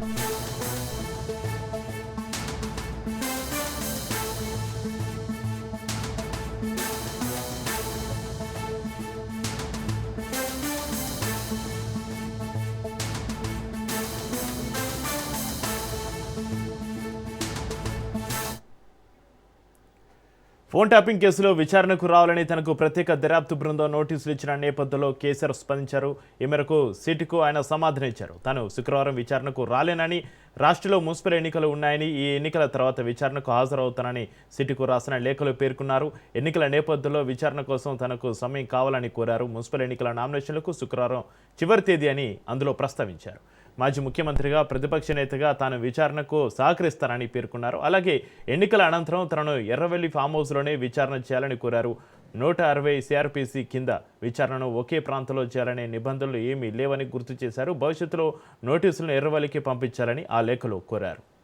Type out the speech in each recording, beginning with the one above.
Bye. Phone tapping కేసులో విచారణకు రావాలని తనకు ప్రత్యేక దర్యాప్తు బృందం నోటీసులు ఇచ్చిన నేపథ్యంలో కేసీఆర్ స్పందించారు. ఈ మేరకు సిటీకు ఆయన సమాధానం ఇచ్చారు. తాను శుక్రవారం విచారణకు రాలేనని రాష్ట్రంలో మున్సిపల్ ఎన్నికలు ఉన్నాయని ఈ ఎన్నికల తర్వాత విచారణకు హాజరవుతానని సిటీకు రాసిన లేఖలో పేర్కొన్నారు. ఎన్నికల నేపథ్యంలో విచారణ కోసం తనకు సమయం కావాలని కోరారు. మున్సిపల్ ఎన్నికల నామినేషన్లకు శుక్రవారం చివరి తేదీ అని అందులో ప్రస్తావించారు. మాజీ ముఖ్యమంత్రిగా ప్రతిపక్ష నేతగా తాను విచారణకు సహకరిస్తానని పేర్కొన్నారు. అలాగే ఎన్నికల అనంతరం తనను ఎర్రవెల్లి ఫామ్ హౌస్లోనే విచారణ చేయాలని కోరారు. నూట అరవై సిఆర్పిసి కింద విచారణను ఒకే ప్రాంతంలో చేయాలనే నిబంధనలు ఏమీ లేవని గుర్తు చేశారు. భవిష్యత్తులో నోటీసులను ఎర్రవల్లికి పంపించాలని ఆ లేఖలో కోరారు.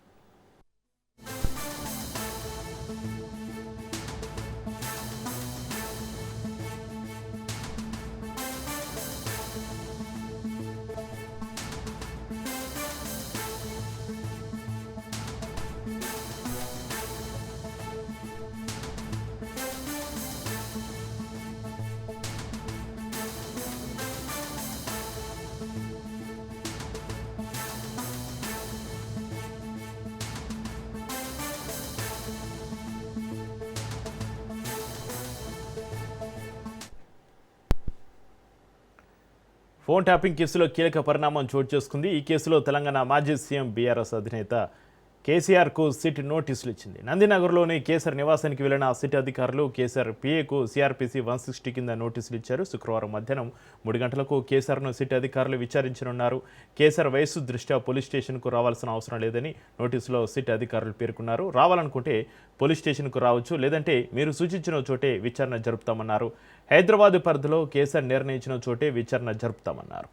ఫోన్ ట్యాపింగ్ కేసులో కీలక పరిణామం చోటు చేసుకుంది. ఈ కేసులో తెలంగాణ మాజీ సీఎం బీఆర్ఎస్ అధినేత కేసీఆర్కు సిట్ నోటీసులు ఇచ్చింది నందినగర్లోని కేసీఆర్ నివాసానికి వెళ్ళిన సిట్ అధికారులు కేసీఆర్ పీఏకు సిఆర్పీసీ వన్ సిక్స్టీ కింద నోటీసులు ఇచ్చారు శుక్రవారం మధ్యాహ్నం మూడు గంటలకు కేసీఆర్ను సిట్ అధికారులు విచారించనున్నారు. కేసీఆర్ వయసు దృష్ట్యా పోలీస్ స్టేషన్కు రావాల్సిన అవసరం లేదని నోటీసులో సిట్ అధికారులు పేర్కొన్నారు. రావాలనుకుంటే పోలీస్ స్టేషన్కు రావచ్చు లేదంటే మీరు సూచించిన చోటే విచారణ జరుపుతామన్నారు. హైదరాబాద్ పరిధిలో కేసీఆర్ నిర్ణయించిన చోటే విచారణ జరుపుతామన్నారు.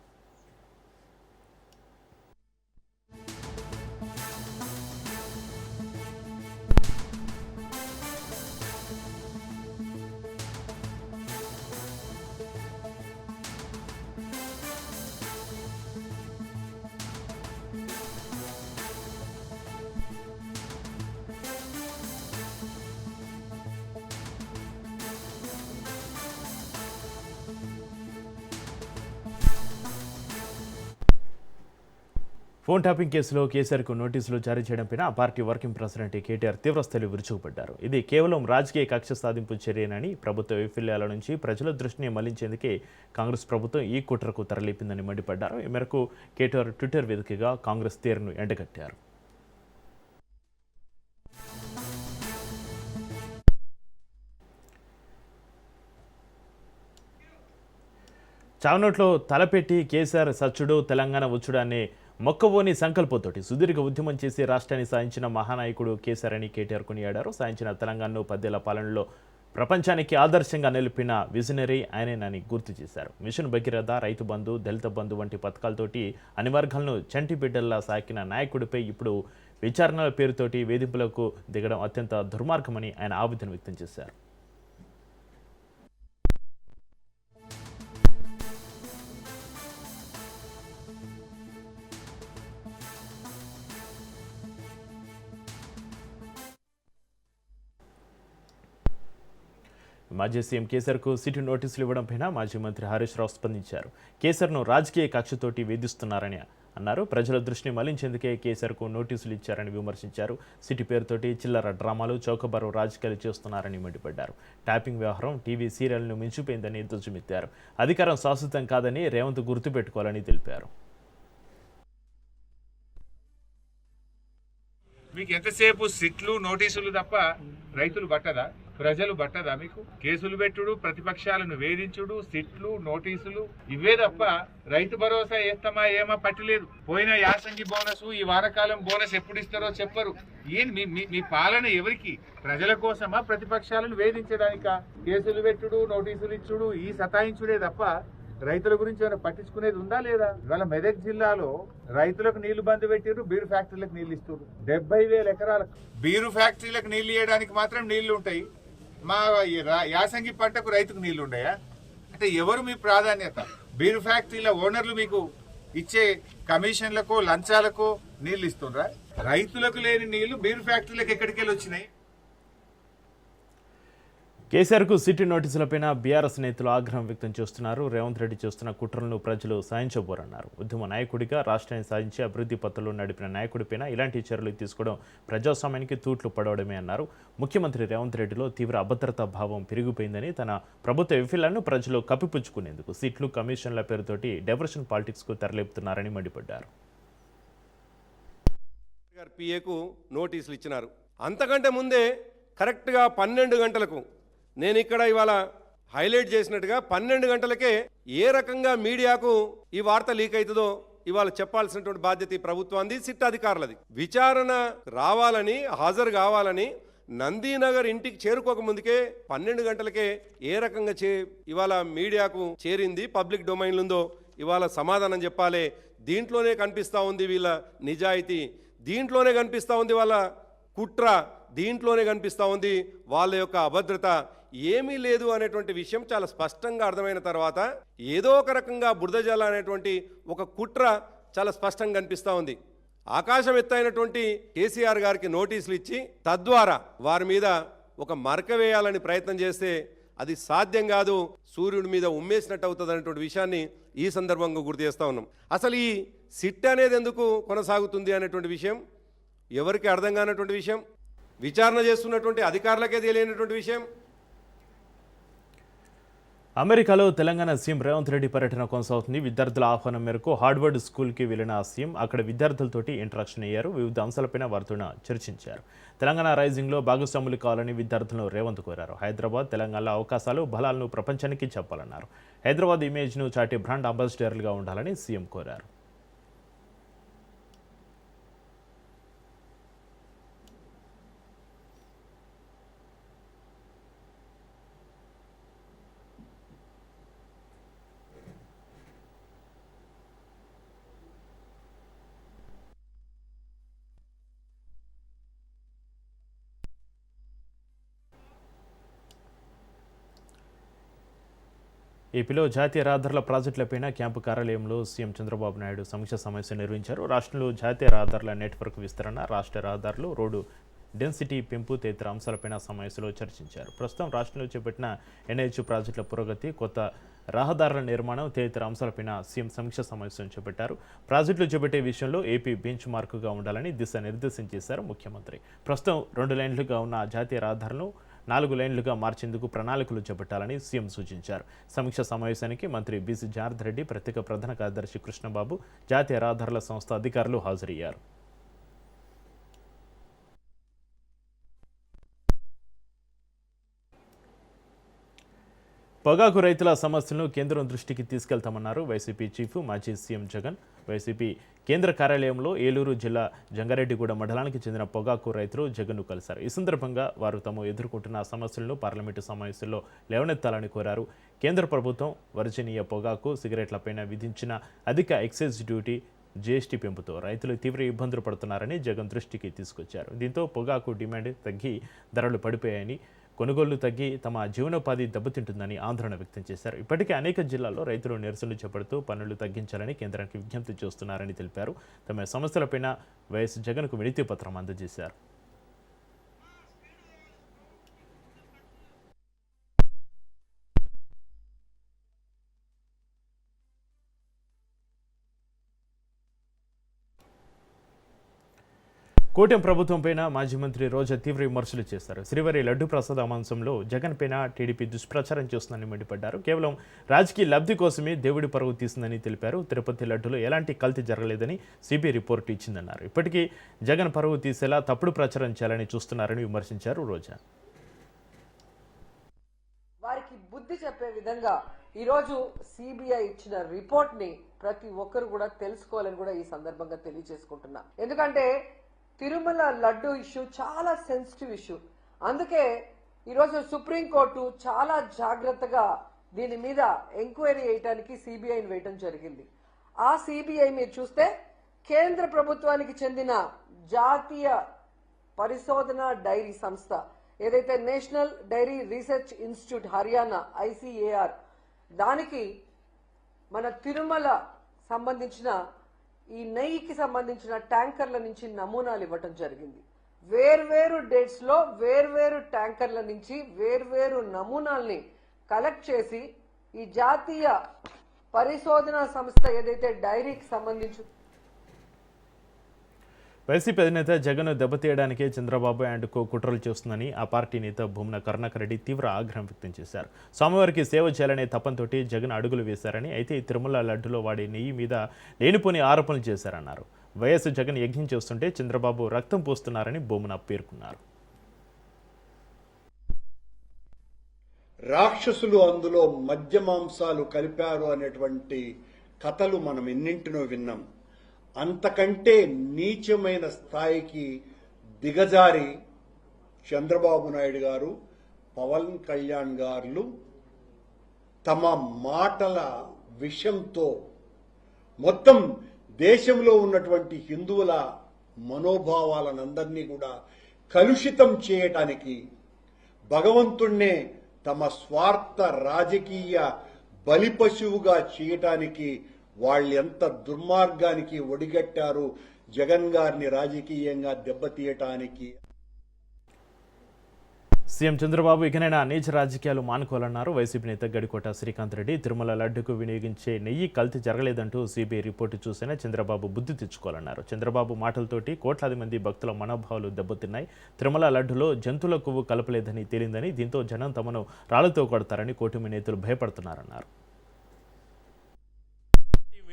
ఫోన్ ట్యాపింగ్ కేసులో కేసీఆర్కు నోటీసులు జారీ చేయడంపై ఆ పార్టీ వర్కింగ్ ప్రెసిడెంట్ కేటీఆర్ తీవ్రస్థాయిలో విరుచుకుపడ్డారు. ఇది కేవలం రాజకీయ కక్ష సాధింపు చర్యనని ప్రభుత్వ వైఫల్యాల నుంచి ప్రజల దృష్టిని మళ్ళించేందుకే కాంగ్రెస్ ప్రభుత్వం ఈ కుట్రకు తరలిపిందని మండిపడ్డారు. ఈ మేరకు కేటీఆర్ ట్విట్టర్ వేదికగా కాంగ్రెస్ తీరును ఎండగట్టారు. చావనోట్లో తలపెట్టి కేసీఆర్ సచ్చుడు తెలంగాణ వచ్చుడు అనే మొక్కవోని సంకల్పంతోటి సుదీర్ఘ ఉద్యమం చేసి రాష్ట్రాన్ని సాధించిన మహానాయకుడు కేసీఆర్ అని కేటీఆర్ కొనియాడారు. సాధించిన తెలంగాణను పదేళ్ళ పాలనలో ప్రపంచానికి ఆదర్శంగా నిలిపిన విజనరీ ఆయనేనని గుర్తు చేశారు. మిషన్ భగీరథ రైతు బంధు దళిత బంధు వంటి పథకాలతోటి అన్ని వర్గాలను చంటి బిడ్డల్లా సాకిన నాయకుడిపై ఇప్పుడు విచారణల పేరుతోటి వేధింపులకు దిగడం అత్యంత దుర్మార్గమని ఆయన ఆవేదన వ్యక్తం చేశారు. మాజీ సీఎం కేసీఆర్కు సిటీ నోటీసులు ఇవ్వడంపైన మాజీ మంత్రి హరీష్ రావు స్పందించారు. కేసీఆర్ను రాజకీయ కక్షతోటి వేధిస్తున్నారని అన్నారు. ప్రజల దృష్టిని మళ్ళించేందుకే కేసీఆర్కు నోటీసులు ఇచ్చారని విమర్శించారు. సిటీ పేరుతోటి చిల్లర డ్రామాలు చౌకబారు రాజకీయాలు చేస్తున్నారని మండిపడ్డారు. ట్యాపింగ్ వ్యవహారం టీవీ సీరియల్ను మించిపోయిందని ధ్వజమెత్తారు. అధికారం శాశ్వతం కాదని రేవంత్ గుర్తుపెట్టుకోవాలని తెలిపారు. మీకు ఎంతసేపు సిట్లు నోటీసులు తప్ప రైతులు పట్టదా ప్రజలు పట్టదా మీకు? కేసులు పెట్టుడు ప్రతిపక్షాలను వేధించుడు సిట్లు నోటీసులు ఇవే తప్ప రైతు భరోసా వేస్తామా ఏమా పట్టలేదు. పోయిన యాసంగి బోనస్ ఈ వారకాలం బోనస్ ఎప్పుడు ఇస్తారో చెప్పరు. ఏం మీ పాలన ఎవరికి? ప్రజల కోసమా ప్రతిపక్షాలను వేధించడానికా? కేసులు పెట్టుడు నోటీసులు ఇచ్చుడు ఈ సతాయించుడే తప్ప రైతుల గురించి ఏమైనా పట్టించుకునేది ఉందా లేదా? ఇవాళ మెదక్ జిల్లాలో రైతులకు నీళ్ళు బంద్ పెట్టారు బీరు ఫ్యాక్టరీలకు నీళ్ళు ఇస్తారు డెబ్బై వేల ఎకరాలకు బీరు ఫ్యాక్టరీలకు నీళ్ళు ఇవ్వడానికి మాత్రం నీళ్ళు ఉంటాయి. మా యాసంగి పంటకు రైతుకు నీళ్ళు ఉన్నాయా? అంటే ఎవరు మీ ప్రాధాన్యత? బీరు ఫ్యాక్టరీల ఓనర్లు మీకు ఇచ్చే కమిషన్లకు లంచాలకు నీళ్ళు ఇస్తుండ్రా? రైతులకు లేని నీళ్ళు బీర్ ఫ్యాక్టరీలకు ఎక్కడికి వెళ్ళి వచ్చినాయి? కేసీఆర్కు సిటీ నోటీసులపైన బీఆర్ఎస్ నేతలు ఆగ్రహం వ్యక్తం చేస్తున్నారు. రేవంత్ రెడ్డి చేస్తున్న కుట్రలను ప్రజలు సాధించబోరన్నారు. ఉద్యమ నాయకుడిగా రాష్ట్రాన్ని సాధించి అభివృద్ధి పత్రంలో నడిపిన నాయకుడిపైన ఇలాంటి చర్యలు తీసుకోవడం ప్రజాస్వామ్యానికి తూట్లు పడవడమే అన్నారు. ముఖ్యమంత్రి రేవంత్ రెడ్డిలో తీవ్ర అభద్రతా భావం పెరిగిపోయిందని తన ప్రభుత్వ విఫలాలను ప్రజలు కప్పిపుచ్చుకునేందుకు సీట్లు కమిషన్ల పేరుతోటి డైవర్షన్ పాలిటిక్స్కు తెరలేపుతున్నారని మండిపడ్డారు. పిఏకు నోటీసులు ఇచ్చినారు. అంతకంటే ముందే కరెక్ట్గా పన్నెండు గంటలకు నేను ఇక్కడ ఇవాళ హైలైట్ చేసినట్టుగా పన్నెండు గంటలకే ఏ రకంగా మీడియాకు ఈ వార్త లీక్ అవుతుందో ఇవాళ చెప్పాల్సినటువంటి బాధ్యత ఈ ప్రభుత్వాన్ని సిట్ అధికారులది విచారణ రావాలని హాజరు కావాలని నందీనగర్ ఇంటికి చేరుకోక ముందుకే పన్నెండు గంటలకే ఏ రకంగా చే ఇవాళ మీడియాకు చేరింది పబ్లిక్ డొమైన్లు ఉందో ఇవాళ సమాధానం చెప్పాలి. దీంట్లోనే కనిపిస్తూ ఉంది వీళ్ళ నిజాయితీ. దీంట్లోనే కనిపిస్తూ ఉంది వాళ్ళ కుట్ర. దీంట్లోనే కనిపిస్తూ ఉంది వాళ్ళ యొక్క అభద్రత. ఏమీ లేదు అనేటువంటి విషయం చాలా స్పష్టంగా అర్థమైన తర్వాత ఏదో ఒక రకంగా బురదజల అనేటువంటి ఒక కుట్ర చాలా స్పష్టంగా కనిపిస్తూ ఉంది. ఆకాశం ఎత్తైనటువంటి కేసీఆర్ గారికి నోటీసులు ఇచ్చి తద్వారా వారి మీద ఒక మరక వేయాలని ప్రయత్నం చేస్తే అది సాధ్యం కాదు సూర్యుడి మీద ఉమ్మేసినట్టు అవుతుంది అనేటువంటి విషయాన్ని ఈ సందర్భంగా గుర్తు చేస్తూ ఉన్నాం. అసలు ఈ సిట్ అనేది ఎందుకు కొనసాగుతుంది అనేటువంటి విషయం ఎవరికి అర్థం కానటువంటి విషయం? విచారణ చేస్తున్నటువంటి అధికారులకే తెలియనటువంటి విషయం. అమెరికాలో తెలంగాణ సీఎం రేవంత్ రెడ్డి పర్యటన కొనసాగుతుంది. విద్యార్థుల ఆహ్వానం మేరకు హార్డ్వర్డ్ స్కూల్కి వెళ్ళిన సీఎం అక్కడ విద్యార్థులతోటి ఇంటరాక్షన్ అయ్యారు. వివిధ అంశాలపైన వారితో చర్చించారు. తెలంగాణ రైజింగ్లో భాగస్వాములు కావాలని విద్యార్థులను రేవంత్ కోరారు. హైదరాబాద్ తెలంగాణలో అవకాశాలు బలాలను ప్రపంచానికి చెప్పాలన్నారు. హైదరాబాద్ ఇమేజ్ను చాటి బ్రాండ్ అంబాసిడర్లుగా ఉండాలని సీఎం కోరారు. ఏపీలో జాతీయ రహదారుల ప్రాజెక్టులపైన క్యాంపు కార్యాలయంలో సీఎం చంద్రబాబు నాయుడు సమీక్ష సమావేశం నిర్వహించారు. రాష్ట్రంలో జాతీయ రహదారుల నెట్వర్క్ విస్తరణ రాష్ట్ర రహదారులు రోడ్డు డెన్సిటీ పెంపు తదితర అంశాలపైన సమావేశంలో చర్చించారు. ప్రస్తుతం రాష్ట్రంలో చేపట్టిన ఎన్హెచ్ ప్రాజెక్టుల పురోగతి కొత్త రహదారుల నిర్మాణం తదితర అంశాలపైన సీఎం సమీక్ష సమావేశం చేపట్టారు. ప్రాజెక్టులు చేపట్టే విషయంలో ఏపీ బెంచ్ మార్కుగా ఉండాలని దిశ నిర్దేశం చేశారు ముఖ్యమంత్రి. ప్రస్తుతం రెండు లైన్లుగా ఉన్న జాతీయ రహదారులను నాలుగు లైన్లుగా మార్చేందుకు ప్రణాళికలు చేపట్టాలని సీఎం సూచించారు. సమీక్ష సమావేశానికి మంత్రి బీసీ జనార్దన్ రెడ్డి ప్రత్యేక ప్రధాన కార్యదర్శి కృష్ణబాబు జాతీయ రహదారుల సంస్థ అధికారులు హాజరయ్యారు. పొగాకు రైతుల సమస్యలను కేంద్రం దృష్టికి తీసుకెళ్తామన్నారు వైసీపీ చీఫ్ మాజీ సీఎం జగన్. వైసీపీ కేంద్ర కార్యాలయంలో ఏలూరు జిల్లా జంగారెడ్డిగూడ మండలానికి చెందిన పొగాకు రైతులు జగన్ను కలిశారు. ఈ సందర్భంగా వారు తాము ఎదుర్కొంటున్న సమస్యలను పార్లమెంటు సమావేశంలో లేవనెత్తాలని కోరారు. కేంద్ర ప్రభుత్వం వర్జనీయ పొగాకు సిగరెట్లపైన విధించిన అధిక ఎక్సైజ్ డ్యూటీ జీఎస్టీ పెంపుతో రైతులు తీవ్ర ఇబ్బందులు పడుతున్నారని జగన్ దృష్టికి తీసుకొచ్చారు. దీంతో పొగాకు డిమాండ్ తగ్గి ధరలు పడిపోయాయని కొనుగోళ్ళు తగ్గి తమ జీవనోపాధి దెబ్బతింటుందని ఆందోళన వ్యక్తం చేశారు. ఇప్పటికే అనేక జిల్లాల్లో రైతులు నిరసనలు చేపడుతూ పన్నులు తగ్గించాలని కేంద్రానికి విజ్ఞప్తి చేస్తున్నారని తెలిపారు. తమ సమస్యలపైన వైఎస్ జగన్కు వినతి పత్రం అందజేశారు. కూటమి ప్రభుత్వం పైన మాజీ మంత్రి రోజా తీవ్ర విమర్శలు చేశారు. శ్రీవారి లడ్డు ప్రసాద్ అమాంసంలో జగన్ పైన టీడీపీ దుష్ప్రచారం చేస్తుందని మండిపడ్డారు. కేవలం రాజకీయ లబ్ధి కోసమే దేవుడి పరువు తీసిందని తెలిపారు. తిరుపతి లడ్డులో ఎలాంటి కల్తీ జరగలేదని సిబిఐ రిపోర్టు ఇచ్చిందన్నారు. ఇప్పటికీ జగన్ పరువు తీసేలా తప్పుడు ప్రచారం చేయాలని చూస్తున్నారని విమర్శించారు రోజా. వారికి బుద్ధి చెప్పే విధంగా ఈరోజు సిబిఐ ఇచ్చిన రిపోర్ట్ని ప్రతి ఒక్కరు కూడా తెలుసుకోవాలని కూడా ఈ సందర్భంగా తెలియజేసుకుంటున్నా. ఎందుకంటే తిరుమల లడ్డు ఇష్యూ చాలా సెన్సిటివ్ ఇష్యూ. అందుకే ఈరోజు సుప్రీంకోర్టు చాలా జాగ్రత్తగా దీని మీద ఎంక్వైరీ చేయడానికి సిబిఐని వేయటం జరిగింది. ఆ సిబిఐ మీరు చూస్తే కేంద్ర ప్రభుత్వానికి చెందిన జాతీయ పరిశోధన డైరీ సంస్థ ఏదైతే national dairy research institute Haryana ICAR దానికి మన తిరుమల సంబంధించిన ఈ నెయ్యికి సంబంధించిన ట్యాంకర్ల నుంచి నమూనాలు ఇవ్వటం జరిగింది. వేర్వేరు డేట్స్లో వేర్వేరు ట్యాంకర్ల నుంచి వేర్వేరు నమూనాల్ని కలెక్ట్ చేసి ఈ జాతీయ పరిశోధనా సంస్థ ఏదైతే డైరీకి సంబంధించి వైసీపీ అధినేత జగన్ దెబ్బతీయడానికే చంద్రబాబు అండ్ కో కుట్రలు చేస్తుందని ఆ పార్టీ నేత భూమన కరుణాకర్ రెడ్డి తీవ్ర ఆగ్రహం వ్యక్తం చేశారు. స్వామివారికి సేవ చేయాలనే తపంతోటి జగన్ అడుగులు వేశారని అయితే తిరుమల లడ్డులో వాడే నెయ్యి మీద లేనిపోని ఆరోపణలు చేశారన్నారు. వైఎస్ జగన్ యజ్ఞం చేస్తుంటే చంద్రబాబు రక్తం పోస్తున్నారని భూమన పేర్కొన్నారు. రాక్షసులు అందులో మద్య మాంసాలు కలిపారు అనేటువంటి కథలు మనం ఎన్నింటినో విన్నాం. అంతకంటే నీచమైన స్థాయికి దిగజారి చంద్రబాబు నాయుడు గారు పవన్ కళ్యాణ్ గారు తమ మాటల విషంతో మొత్తం దేశంలో ఉన్నటువంటి హిందువుల మనోభావాలనందరినీ కూడా కలుషితం చేయటానికి భగవంతుణ్ణే తమ స్వార్థ రాజకీయ బలిపశువుగా చేయటానికి వాళ్ళు ఎంత దుర్మార్గానికి ఒడిగట్టారు జగన్ గారిని రాజకీయంగా దెబ్బతీయటానికి? సీఎం చంద్రబాబు ఇకనైనా నీచ రాజకీయాలు మానుకోవాలన్నారు. వైసీపీ నేత గడికోట శ్రీకాంత్ రెడ్డి తిరుమల లడ్డుకు వినియోగించే నెయ్యి కల్తీ జరగలేదంటూ సిబిఐ రిపోర్టు చూసినా చంద్రబాబు బుద్ధి తెచ్చుకోవాలన్నారు. చంద్రబాబు మాటలతోటి కోట్లాది మంది భక్తుల మనోభావాలు దెబ్బతిన్నాయి. తిరుమల లడ్డులో జంతువుల కొవ్వు కలపలేదని తేలిందని దీంతో జనం తమను రాళ్ళతో కొడతారని కూటమి నేతలు భయపడుతున్నారన్నారు.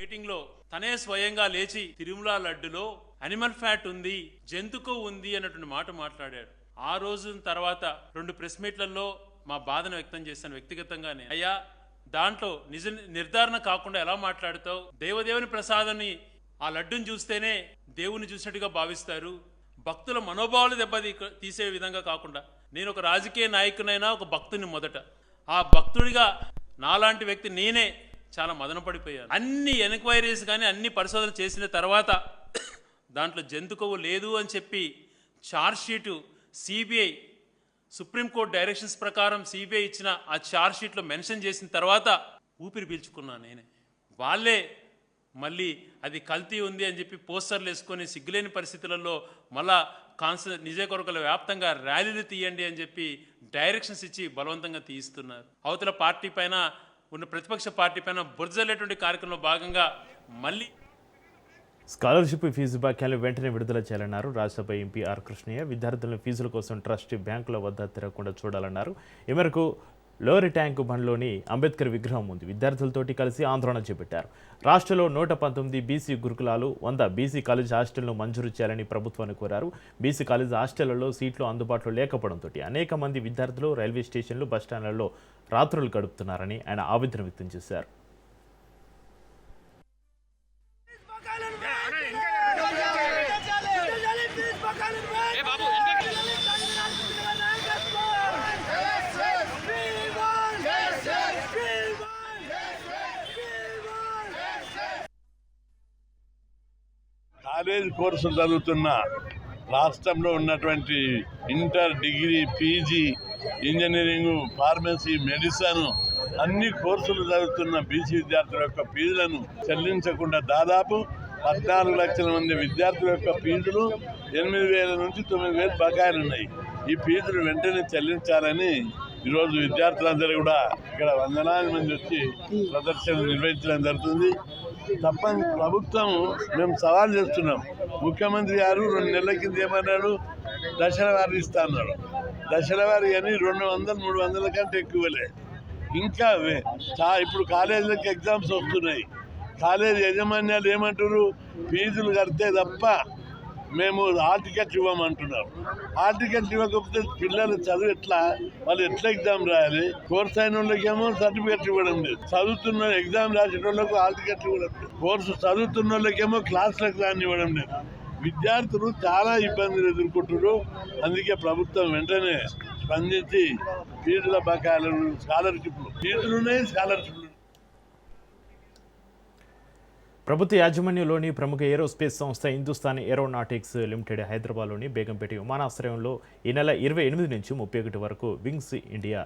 ఈ లో తనే స్వయంగా లేచి తిరుమల లడ్డులో అనిమల్ ఫ్యాట్ ఉంది జంతుకు ఉంది అన్నటువంటి మాట మాట్లాడాడు. ఆ రోజు తర్వాత రెండు ప్రెస్ మీట్లలో మా బాధను వ్యక్తం చేశాను వ్యక్తిగతంగానే. అయ్యా దాంట్లో నిజ నిర్ధారణ కాకుండా ఎలా మాట్లాడుతావు? దేవదేవుని ప్రసాదాన్ని ఆ లడ్డుని చూస్తేనే దేవుని చూసినట్టుగా భావిస్తారు. భక్తుల మనోభావాలు దెబ్బతీ తీసే విధంగా కాకుండా నేను ఒక రాజకీయ నాయకునైనా ఒక భక్తుని మొదట. ఆ భక్తుడిగా నాలాంటి వ్యక్తి నేనే చాలా మదన పడిపోయారు. అన్ని ఎన్క్వైరీస్ కానీ అన్ని పరిశోధన చేసిన తర్వాత దాంట్లో జంతు లేదు అని చెప్పి charge sheet CBI supreme court directions ప్రకారం సిబిఐ ఇచ్చిన ఆ ఛార్జ్ షీట్లో మెన్షన్ చేసిన తర్వాత ఊపిరి పీల్చుకున్నాను నేనే. వాళ్ళే మళ్ళీ అది కల్తీ ఉంది అని చెప్పి పోస్టర్లు వేసుకొని సిగ్గులేని పరిస్థితులలో మళ్ళా కాన్స నిజకొరకల వ్యాప్తంగా ర్యాలీలు తీయండి అని చెప్పి డైరెక్షన్స్ ఇచ్చి బలవంతంగా తీయిస్తున్నారు. అవతల పార్టీ పైన ఉన్న ప్రతిపక్ష పార్టీ పైన బురజల్లేటువంటి కార్యక్రమంలో భాగంగా మళ్ళీ స్కాలర్షిప్ ఫీజు బాక్యాలు వెంటనే విడుదల చేయాలన్నారు. రాజ్యసభ ఎంపీ ఆర్ కృష్ణయ్య విద్యార్థుల ఫీజుల కోసం ట్రస్ట్ బ్యాంకుల వద్ద తిరగకుండా చూడాలన్నారు. ఈ మేరకు లోయర్ ట్యాంకు బండ్లోని అంబేద్కర్ విగ్రహం ఉంది. విద్యార్థులతోటి కలిసి ఆందోళన చేపట్టారు. రాష్ట్రంలో నూట పంతొమ్మిది బీసీ గురుకులాలు వంద బీసీ కాలేజ్ హాస్టళ్ళను మంజూరు చేయాలని ప్రభుత్వాన్ని కోరారు. బీసీ కాలేజ్ హాస్టళ్ళలో సీట్లు అందుబాటులో లేకపోవడంతో అనేక మంది విద్యార్థులు రైల్వే స్టేషన్లు బస్టాండ్లలో రాత్రులు గడుపుతున్నారని ఆయన ఆవేదన వ్యక్తం చేశారు. కాలేజ్ కోర్సులు చదువుతున్న రాష్ట్రంలో ఉన్నటువంటి inter degree PG engineering pharmacy medicine అన్ని కోర్సులు చదువుతున్న బీసీ విద్యార్థుల యొక్క ఫీజులను చెల్లించకుండా దాదాపు పద్నాలుగు లక్షల మంది విద్యార్థుల యొక్క ఫీజులు ఎనిమిది వేల నుంచి తొమ్మిది వేలు బకాయిలు ఉన్నాయి ఈ ఫీజులు వెంటనే చెల్లించాలని ఈరోజు విద్యార్థులందరూ కూడా ఇక్కడ వందలాది మంది వచ్చి ప్రదర్శన నిర్వహించడం జరుగుతుంది. తప్పని ప్రభుత్వం మేము సవాల్ చేస్తున్నాం. ముఖ్యమంత్రి గారు రెండు నెలల కింద ఏమన్నాడు? దశల వారి ఇస్తా అన్నాడు దశల వారి అని రెండు వందలు మూడు వందల కంటే ఎక్కువలే. ఇంకా వే- చా- ఇప్పుడు కాలేజీలకు ఎగ్జామ్స్ వస్తున్నాయి. కాలేజ్ యజమాన్యాలు ఏమంటారు ఫీజులు కడితే తప్ప మేము హాల్ టికెట్ ఇవ్వమంటున్నారు. హాల్ టికెట్ ఇవ్వకపోతే పిల్లలు చదువు ఎట్లా? వాళ్ళు ఎట్లా ఎగ్జామ్ రాయాలి? కోర్స్ అయిన వాళ్ళకేమో సర్టిఫికెట్ ఇవ్వడం లేదు. చదువుతున్న ఎగ్జామ్ రాసిన వాళ్ళకు హాల్ టికెట్ ఇవ్వడం లేదు. కోర్సు చదువుతున్న వాళ్ళకేమో క్లాసులకు రానివ్వడం లేదు. విద్యార్థులు చాలా ఇబ్బందులు ఎదుర్కొంటున్నారు. అందుకే ప్రభుత్వం వెంటనే స్పందించి ఫీజుల బకాయిలను స్కాలర్షిప్లు ఫీజులునే స్కాలర్షిప్లు ప్రభుత్వ యాజమాన్యంలోని ప్రముఖ ఏరోస్పేస్ సంస్థ హిందుస్థాన్ ఏరోనాటిక్స్ లిమిటెడ్ హైదరాబాద్లోని బేగంపేట విమానాశ్రయంలో ఈ నెల ఇరవై ఎనిమిది నుంచి ముప్పై ఒకటి వరకు wings India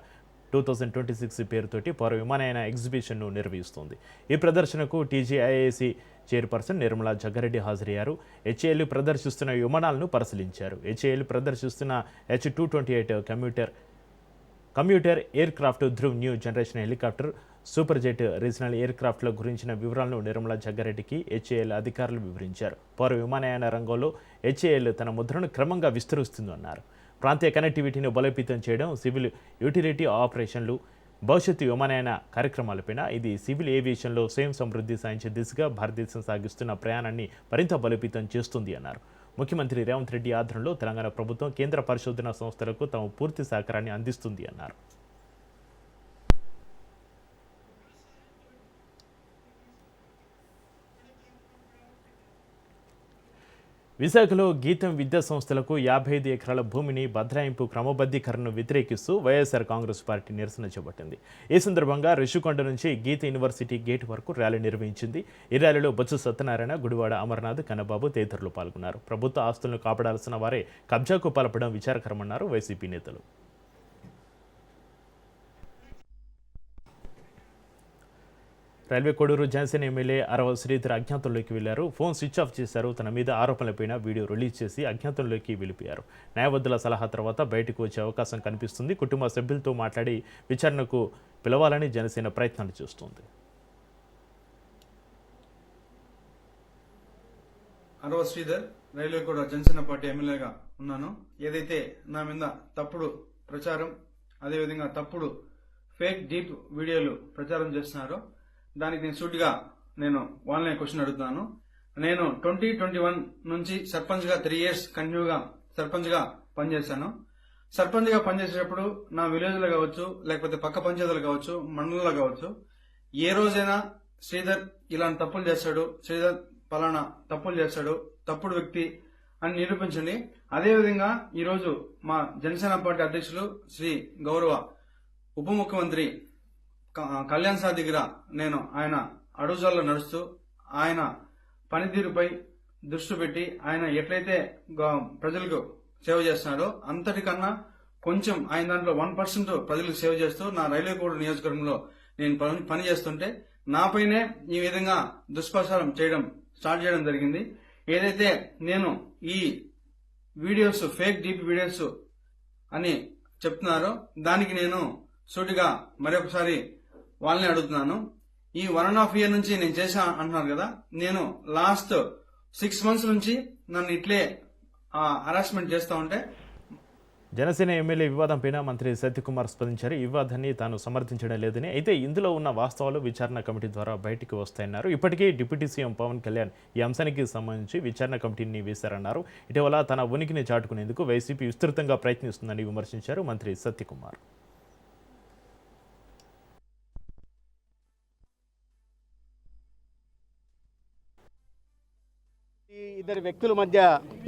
two thousand twenty six పేరుతోటి పౌర విమానయాన ఎగ్జిబిషన్ను నిర్వహిస్తుంది. ఈ ప్రదర్శనకు టీజీఐఏసీ చైర్పర్సన్ నిర్మలా జగ్గారెడ్డి హాజరయ్యారు. హెచ్ఏఎల్ ప్రదర్శిస్తున్న విమానాలను పరిశీలించారు. HAL ప్రదర్శిస్తున్న H two twenty eight commuter commuter aircraft Dhruv new generation helicopter super jet regional air క్రాఫ్ట్ల గురించిన వివరాలను నిర్మలా జగ్గారెడ్డికి హెచ్ఏఎల్ అధికారులు వివరించారు. పౌర విమానయాన రంగంలో హెచ్ఏఎల్ తన ముద్రను క్రమంగా విస్తరిస్తుందన్నారు. ప్రాంతీయ కనెక్టివిటీని బలోపేతం చేయడం సివిల్ యూటిలిటీ ఆపరేషన్లు భవిష్యత్తు విమానయాన కార్యక్రమాలపైన ఇది సివిల్ ఏవియేషన్లో స్వయం సమృద్ధి సాధించే దిశగా భారతదేశం సాగిస్తున్న ప్రయాణాన్ని మరింత బలోపేతం చేస్తుంది అన్నారు. ముఖ్యమంత్రి రేవంత్ రెడ్డి ఆధ్వర్యంలో తెలంగాణ ప్రభుత్వం కేంద్ర పరిశోధనా సంస్థలకు తమ పూర్తి సహకారాన్ని అందిస్తుంది అన్నారు. విశాఖలో గీతం విద్యా సంస్థలకు యాభై ఐదు ఎకరాల భూమిని బద్రాయింపు క్రమబద్ధీకరణను వ్యతిరేకిస్తూ వైఎస్ఆర్ కాంగ్రెస్ పార్టీ నిరసన చేపట్టింది. ఈ సందర్భంగా రిషికొండ నుంచి గీత యూనివర్సిటీ గేట్ వరకు ర్యాలీ నిర్వహించింది. ఈ ర్యాలీలో బొత్స సత్యనారాయణ గుడివాడ అమర్నాథ్ కన్నబాబు తదితరులు పాల్గొన్నారు. ప్రభుత్వ ఆస్తులను కాపాడాల్సిన వారే కబ్జాకు పాల్పడడం విచారకరమన్నారు వైసీపీ నేతలు. రైల్వే కొడూరు జనసేన ఎమ్మెల్యే అరవ శ్రీధర్ అజ్ఞాతంలోకి వెళ్ళారు. ఫోన్ స్విచ్ ఆఫ్ చేశారు. తన మీద ఆరోపణలపైన వీడియో రిలీజ్ చేసి అజ్ఞాతంలోకి వెళ్ళిపోయారు. న్యాయవద్దుల సలహా తర్వాత బయటకు వచ్చే అవకాశం కనిపిస్తుంది. కుటుంబ సభ్యులతో మాట్లాడి విచారణకు పిలవాలని జనసేన ప్రయత్నాలు చేస్తుంది. అరవ శ్రీధర్ రైల్వే కూడా జనసేన పార్టీ ఎమ్మెల్యేగా ఉన్నాను. ఏదైతే నా మీద తప్పుడు ప్రచారం అదేవిధంగా తప్పుడు ఫేక్ డీప్ వీడియోలు ప్రచారం చేస్తున్నారో దానికి నేను సూటిగా నేను వాళ్ళనే క్వశ్చన్ అడుగుతున్నాను నేను ట్వంటీ ట్వంటీ వన్ నుంచి సర్పంచ్గా త్రీ ఇయర్స్ కంటిన్యూగా సర్పంచ్గా పనిచేశాను. సర్పంచ్గా పనిచేసేటప్పుడు నా విలేజ్లో కావచ్చు లేకపోతే పక్క పంచాయతీలు కావచ్చు మండలంలో కావచ్చు ఏ రోజైనా శ్రీధర్ ఇలాంటి తప్పులు చేస్తాడు శ్రీధర్ పలానా తప్పులు చేస్తాడు తప్పుడు వ్యక్తి అని నిరూపించండి. అదేవిధంగా ఈరోజు మా జనసేన పార్టీ అధ్యక్షులు శ్రీ గౌరవ ఉప ముఖ్యమంత్రి కళ్యాణ్ సార్ దగ్గర నేను ఆయన అడుగుజాల్లో నడుస్తూ ఆయన పనితీరుపై దృష్టి పెట్టి ఆయన ఎట్లయితే గ- ప్రజలకు సేవ చేస్తున్నాడో అంతటికన్నా కొంచెం ఆయన దాంట్లో వన్ పర్సెంట్ ప్రజలకు సేవ చేస్తూ నా రైల్వే కోడ్ నియోజకవర్గంలో నేను పని పని చేస్తుంటే నాపైనే ఈ విధంగా దుష్ప్రచారం చేయడం స్టార్ట్ చేయడం జరిగింది. ఏదైతే నేను ఈ వీడియోస్ ఫేక్ డీప్ వీడియోస్ అని చెప్తున్నారో దానికి నేను సూటిగా మరొకసారి వాళ్ళని అడుగుతున్నాను. ఈ వన్ అండ్ హాఫ్ ఇయర్ నుంచి నేను చేసా అంటున్నారు కదా నేను లాస్ట్ సిక్స్ మంత్స్ నుంచి నన్ను ఇట్లే హరాస్మెంట్ చేస్తా ఉంటే జనసేన ఎమ్మెల్యే వివాదంపైన మంత్రి సత్యకుమార్ స్పందించారు. ఈ వివాదాన్ని తాను సమర్థించడం లేదని అయితే ఇందులో ఉన్న వాస్తవాలు విచారణ కమిటీ ద్వారా బయటికి వస్తాయన్నారు. ఇప్పటికే డిప్యూటీ సీఎం పవన్ కళ్యాణ్ ఈ అంశానికి సంబంధించి విచారణ కమిటీని వేశారన్నారు. ఇటీవల తన ఉనికిని చాటుకునేందుకు వైసీపీ విస్తృతంగా ప్రయత్నిస్తుందని విమర్శించారు మంత్రి సత్యకుమార్. ఇద్దరు వ్యక్తుల మధ్య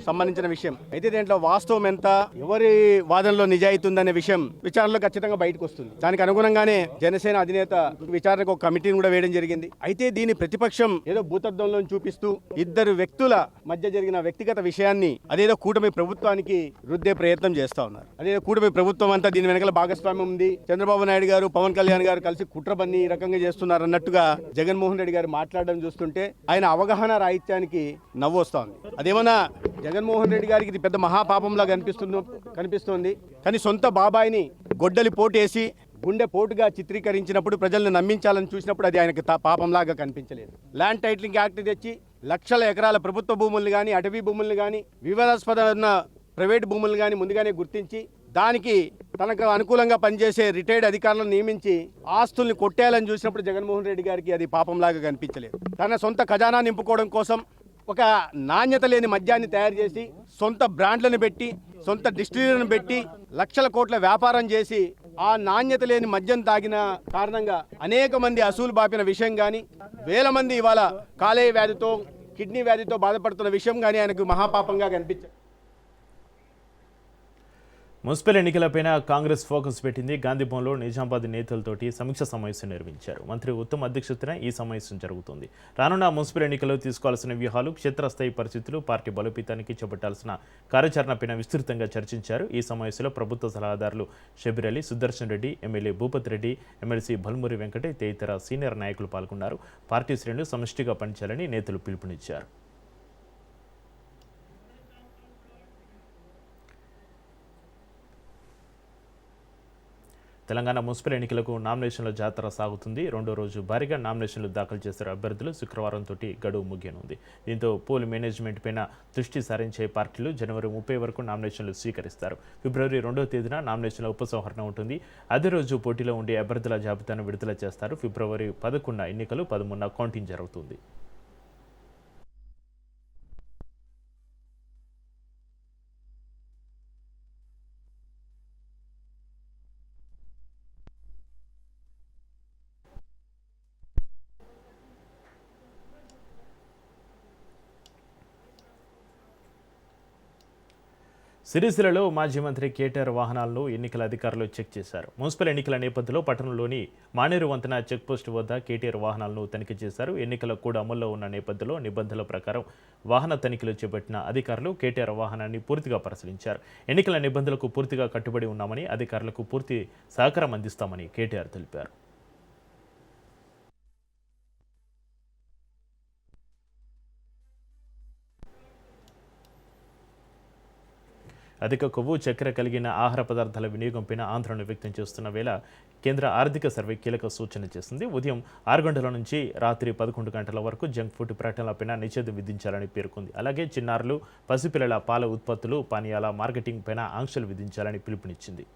సంబంధించిన విషయం. అయితే దీంట్లో వాస్తవం ఎంత? ఎవరి వాదనలో నిజాయితీ ఉందనే విషయం విచారణలో ఖచ్చితంగా బయటకు వస్తుంది. దానికి అనుగుణంగానే జనసేన అధినేత విచారణకు ఒక కమిటీని కూడా వేయడం జరిగింది. అయితే దీని ప్రతిపక్షం ఏదో భూతద్దంలో చూపిస్తూ ఇద్దరు వ్యక్తుల మధ్య జరిగిన వ్యక్తిగత విషయాన్ని అదేదో కూటమి ప్రభుత్వానికి రుద్దే ప్రయత్నం చేస్తా ఉన్నారు. అదేదో కూటమి ప్రభుత్వం అంతా దీని వెనకాల భాగస్వామ్యం ఉంది. చంద్రబాబు నాయుడు గారు పవన్ కళ్యాణ్ గారు కలిసి కుట్ర పన్ని ఈ రకంగా చేస్తున్నారు అన్నట్టుగా జగన్మోహన్ రెడ్డి గారు మాట్లాడడం చూస్తుంటే ఆయన అవగాహన రాహిత్యానికి నవ్వు వస్తోంది అదేమన్నా జగన్మోహన్ రెడ్డి గారికి ఇది పెద్ద మహాపాపంలా కనిపిస్తుంది కనిపిస్తోంది. కానీ సొంత బాబాయిని గొడ్డలి పోటేసి గుండె పోటుగా చిత్రీకరించినప్పుడు ప్రజలను నమ్మించాలని చూసినప్పుడు అది ఆయనకు పాపంలాగా కనిపించలేదు. ల్యాండ్ టైటిలింగ్ యాక్ట్ తెచ్చి లక్షల ఎకరాల ప్రభుత్వ భూములు కానీ అటవీ భూములు కానీ వివాదాస్పదమైన ప్రైవేట్ భూములను కానీ ముందుగానే గుర్తించి దానికి తనకు అనుకూలంగా పనిచేసే రిటైర్డ్ అధికారులను నియమించి ఆస్తుల్ని కొట్టేయాలని చూసినప్పుడు జగన్మోహన్ రెడ్డి గారికి అది పాపంలాగా కనిపించలేదు. తన సొంత ఖజానా నింపుకోవడం కోసం ఒక నాణ్యత లేని మద్యాన్ని తయారు చేసి సొంత బ్రాండ్లను పెట్టి సొంత డిస్టిలరీలను పెట్టి లక్షల కోట్ల వ్యాపారం చేసి ఆ నాణ్యత లేని మద్యం తాగిన కారణంగా అనేక మంది అసూలు బాపిన విషయం కానీ వేల మంది ఇవాళ కాలేయ వ్యాధితో కిడ్నీ వ్యాధితో బాధపడుతున్న విషయం కానీ ఆయనకు మహాపాపంగా కనిపించింది మున్సిపల్ ఎన్నికలపైన కాంగ్రెస్ ఫోకస్ పెట్టింది. గాంధీభవన్లో నిజామాబాద్ నేతలతోటి సమీక్ష సమావేశం నిర్వహించారు. మంత్రి ఉత్తమ్ అధ్యక్షతన ఈ సమావేశం జరుగుతుంది. రానున్న మున్సిపల్ ఎన్నికల్లో తీసుకోవాల్సిన వ్యూహాలు క్షేత్రస్థాయి పరిస్థితులు పార్టీ బలోపేతానికి చేపట్టాల్సిన కార్యాచరణపైన విస్తృతంగా చర్చించారు. ఈ సమావేశంలో ప్రభుత్వ సలహాదారులు షబీర్ అలీ సుదర్శన్ రెడ్డి ఎమ్మెల్యే భూపత్ రెడ్డి ఎమ్మెల్సీ భల్మూరి వెంకటే తదితర సీనియర్ నాయకులు పాల్గొన్నారు. పార్టీ శ్రేణులు సమిష్టిగా పనిచేయాలని నేతలు పిలుపునిచ్చారు. తెలంగాణ మున్సిపల్ ఎన్నికలకు నామినేషన్ల జాతర సాగుతుంది. రెండో రోజు భారీగా నామినేషన్లు దాఖలు చేసిన అభ్యర్థులు. శుక్రవారం తోటి గడువు ముగియనుంది. దీంతో పోల్ మేనేజ్మెంట్ పైన దృష్టి సారించే పార్టీలు జనవరి ముప్పై వరకు నామినేషన్లు స్వీకరిస్తారు. ఫిబ్రవరి రెండో తేదీన నామినేషన్ల ఉపసంహరణ ఉంటుంది. అదే రోజు పోటీలో ఉండే అభ్యర్థుల జాబితాను విడుదల చేస్తారు. ఫిబ్రవరి పదకొండున ఎన్నికలు పదమూడున కౌంటింగ్ జరుగుతుంది. సిరిసిలలో మాజీ మంత్రి కేటీఆర్ వాహనాలను ఎన్నికల అధికారులు చెక్ చేశారు. మున్సిపల్ ఎన్నికల నేపథ్యంలో పట్టణంలోని మానేరు వంతెన చెక్పోస్ట్ వద్ద కేటీఆర్ వాహనాలను తనిఖీ చేశారు. ఎన్నికల కూడా అమల్లో ఉన్న నేపథ్యంలో నిబంధనల ప్రకారం వాహన తనిఖీలు చేపట్టిన అధికారులు కేటీఆర్ వాహనాన్ని పూర్తిగా పరిశీలించారు. ఎన్నికల నిబంధనలకు పూర్తిగా కట్టుబడి ఉన్నామని అధికారులకు పూర్తి సహకారం అందిస్తామని కేటీఆర్ తెలిపారు. అధిక కొవ్వు చక్కెర కలిగిన ఆహార పదార్థాల వినియోగంపై ఆందోళన వ్యక్తం చేస్తున్న వేళ కేంద్ర ఆర్థిక సర్వే కీలక సూచన చేసింది ఉదయం ఆరు గంటల నుంచి రాత్రి పదకొండు గంటల వరకు జంక్ ఫుడ్ ప్రకటనలపైన నిషేధం విధించాలని పేర్కొంది. అలాగే చిన్నారులు పసిపిల్లల పాల ఉత్పత్తులు పానీయాల మార్కెటింగ్ పైన ఆంక్షలు విధించాలని పిలుపునిచ్చింది.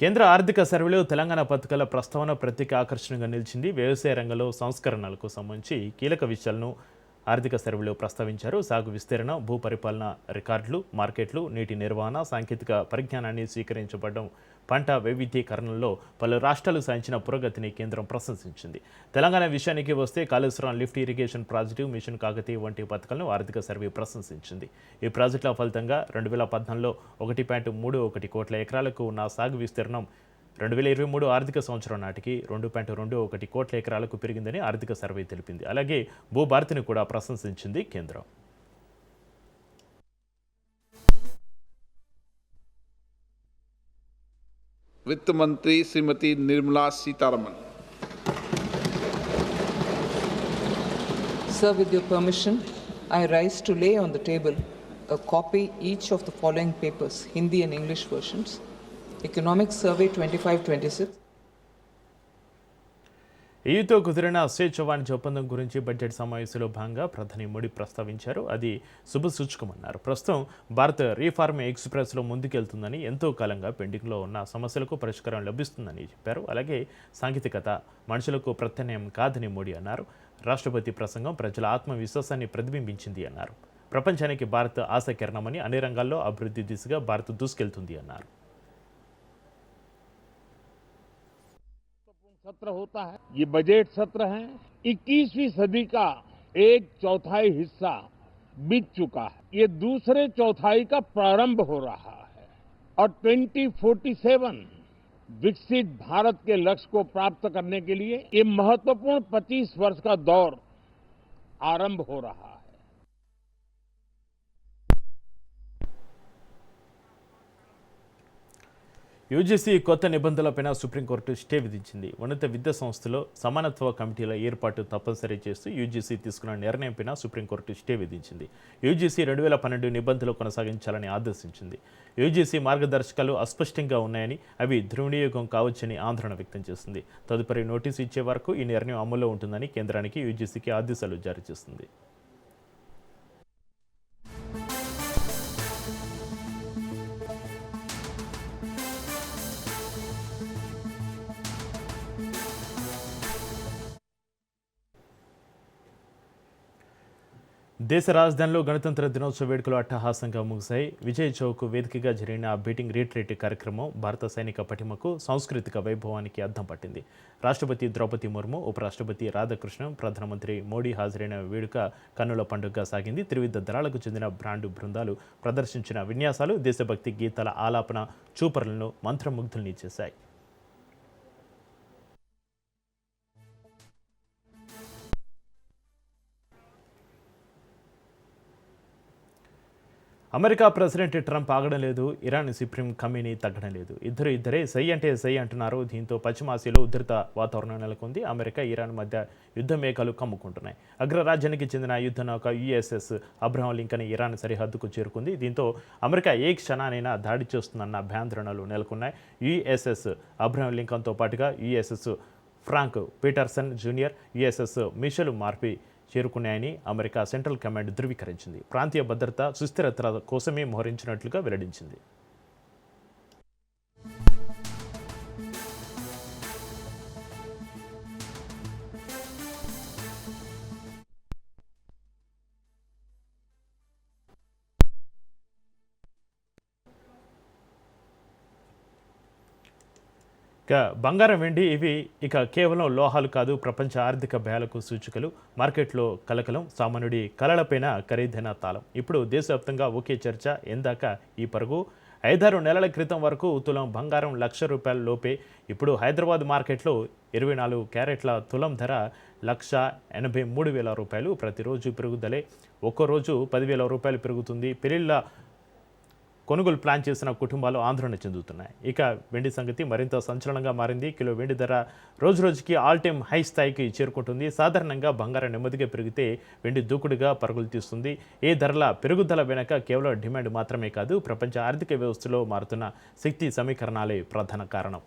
కేంద్ర ఆర్థిక సర్వేలో తెలంగాణ పథకాల ప్రస్తావన ప్రత్యేక ఆకర్షణగా నిలిచింది. వ్యవసాయ రంగంలో సంస్కరణలకు సంబంధించి కీలక విషయాలను ఆర్థిక సర్వేలో ప్రస్తావించారు. సాగు విస్తరణ భూ పరిపాలన రికార్డులు మార్కెట్లు నీటి నిర్వహణ సాంకేతిక పరిజ్ఞానాన్ని స్వీకరించబడడం పంట వైవిధ్యీకరణలో పలు రాష్ట్రాలు సాధించిన పురోగతిని కేంద్రం ప్రశంసించింది. తెలంగాణ విషయానికి వస్తే Kaleshwaram lift irrigation project mission Kakatiya వంటి పథకాలను ఆర్థిక సర్వే ప్రశంసించింది. ఈ ప్రాజెక్టుల ఫలితంగా రెండు వేల పద్నాలుగులో ఒకటి పాయింట్ మూడు ఒకటి కోట్ల ఎకరాలకు ఉన్న సాగు విస్తీర్ణం రెండు వేల ఇరవై మూడు ఆర్థిక సంవత్సరం నాటికి రెండు పాయింట్ రెండు ఒకటి కోట్ల ఎకరాలకు పెరిగిందని ఆర్థిక సర్వే తెలిపింది. అలాగే భూభారతిని కూడా ప్రశంసించింది కేంద్రం. वित्त मंत्री Shrimati Nirmala Sitharaman Sir, with your permission, I rise to lay on the table a copy each of the following papers, Hindi and English versions. Economic Survey 2526, ఈతో కుదిరిన స్వేచ్ఛ వాణిజ్య ఒప్పందం గురించి బడ్జెట్ సమావేశంలో భాగంగా ప్రధాని మోడీ ప్రస్తావించారు. అది శుభసూచకమన్నారు. ప్రస్తుతం భారత్ రీఫార్మ్ ఎక్స్ప్రెస్లో ముందుకెళ్తుందని ఎంతో కాలంగా పెండింగ్లో ఉన్న సమస్యలకు పరిష్కారం లభిస్తుందని చెప్పారు. అలాగే సాంకేతికత మనుషులకు ప్రత్యామ్నాయం కాదని మోడీ అన్నారు. రాష్ట్రపతి ప్రసంగం ప్రజల ఆత్మవిశ్వాసాన్ని ప్రతిబింబించింది అన్నారు. ప్రపంచానికి భారత్ ఆశాకిరణమని అన్ని రంగాల్లో అభివృద్ధి దిశగా భారత్ దూసుకెళ్తుంది అన్నారు. सत्र होता है। ये बजट सत्र है। 21वीं सदी का एक चौथाई हिस्सा बीत चुका है। ये दूसरे चौथाई का प्रारंभ हो रहा है। और 2047 विकसित भारत के लक्ष्य को प्राप्त करने के लिए ये महत्वपूर्ण 25 वर्ष का दौर आरंभ हो रहा है। యూజీసీ కొత్త నిబంధనలపైన సుప్రీంకోర్టు స్టే విధించింది. ఉన్నత విద్యా సంస్థలో సమానత్వ కమిటీల ఏర్పాటు తప్పనిసరి చేస్తూ యూజీసీ తీసుకున్న నిర్ణయంపైన సుప్రీంకోర్టు స్టే విధించింది. యూజీసీ రెండు వేల పన్నెండు నిబంధనలు కొనసాగించాలని ఆదేశించింది. యూజీసీ మార్గదర్శకాలు అస్పష్టంగా ఉన్నాయని అవి దుర్వినియోగం కావచ్చని ఆందోళన వ్యక్తం చేసింది. తదుపరి నోటీసు ఇచ్చే వరకు ఈ నిర్ణయం అమల్లో ఉంటుందని కేంద్రానికి యూజీసీకి ఆదేశాలు జారీ చేస్తుంది దేశ రాజధానిలో గణతంత్ర దినోత్సవ వేడుకలు అట్టహాసంగా ముగిశాయి. విజయ్ చౌక్ వేదికగా జరిగిన బీటింగ్ రీట్రీట్ కార్యక్రమం భారత సైనిక పటిమకు సాంస్కృతిక వైభవానికి అద్దం పట్టింది. రాష్ట్రపతి ద్రౌపది ముర్ము ఉపరాష్ట్రపతి రాధాకృష్ణన్ ప్రధానమంత్రి మోడీ హాజరైన వేడుక కన్నుల పండుగగా సాగింది. త్రివిధ దళాలకు చెందిన బ్రాండ్ బృందాలు ప్రదర్శించిన విన్యాసాలు దేశభక్తి గీతాల ఆలాపన చూపరులను మంత్రముగ్ధుల్ని చేశాయి. అమెరికా ప్రెసిడెంట్ ట్రంప్ ఆగడం లేదు ఇరాన్ సుప్రీం కమిని తగ్గడం లేదు. ఇద్దరు ఇద్దరే సై అంటే సై అంటున్నారు. దీంతో పశ్చిమాసియాలో ఉధృత వాతావరణం నెలకొంది. అమెరికా ఇరాన్ మధ్య యుద్ధ మేఘాలు కమ్ముకుంటున్నాయి. అగ్రరాజ్యానికి చెందిన యుద్ధ నౌక యుఎస్ఎస్ అబ్రహం లింకన్ ఇరాన్ సరిహద్దుకు చేరుకుంది. దీంతో అమెరికా ఏ క్షణానైనా దాడి చేస్తుందన్న భయాందోళనలు నెలకొన్నాయి. యుఎస్ఎస్ అబ్రహం లింకన్తో పాటుగా USS Frank Peterson junior USS Michael Murphy చేరుకున్నాయని America central command ధృవీకరించింది. ప్రాంతీయ భద్రత సుస్థిరత కోసమే మోహరించినట్లుగా వెల్లడించింది. ఇక బంగారం వెండి ఇవి ఇక కేవలం లోహాలు కాదు ప్రపంచ ఆర్థిక భయాలకు సూచికలు. మార్కెట్లో కలకలం సామాన్యుడి కలలపైన ఖరీదైన తాళం. ఇప్పుడు దేశవ్యాప్తంగా ఒకే చర్చ ఎందాక ఈ పరుగు. ఐదారు నెలల క్రితం వరకు తులం బంగారం లక్ష రూపాయల లోపే. ఇప్పుడు హైదరాబాద్ మార్కెట్లో ఇరవై నాలుగు క్యారెట్ల తులం ధర లక్ష ఎనభై మూడు వేల రూపాయలు ప్రతిరోజు పెరుగుదలే. ఒక్కో రోజు పదివేల రూపాయలు పెరుగుతుంది. పెళ్ళిళ్ళ కొనుగోలు ప్లాన్ చేసిన కుటుంబాలు ఆందోళన చెందుతున్నాయి. ఇక వెండి సంగతి మరింత సంచలనంగా మారింది. కిలో వెండి ధర రోజు రోజుకి ఆల్ టైమ్ హై స్థాయికి చేరుకుంటుంది. సాధారణంగా బంగారం నెమ్మదిగా పెరిగితే వెండి దూకుడుగా పరుగులు తీస్తుంది. ఏ ధరల పెరుగుదల వెనక కేవలం డిమాండ్ మాత్రమే కాదు ప్రపంచ ఆర్థిక వ్యవస్థలో మారుతున్న శక్తి సమీకరణాలే ప్రధాన కారణం.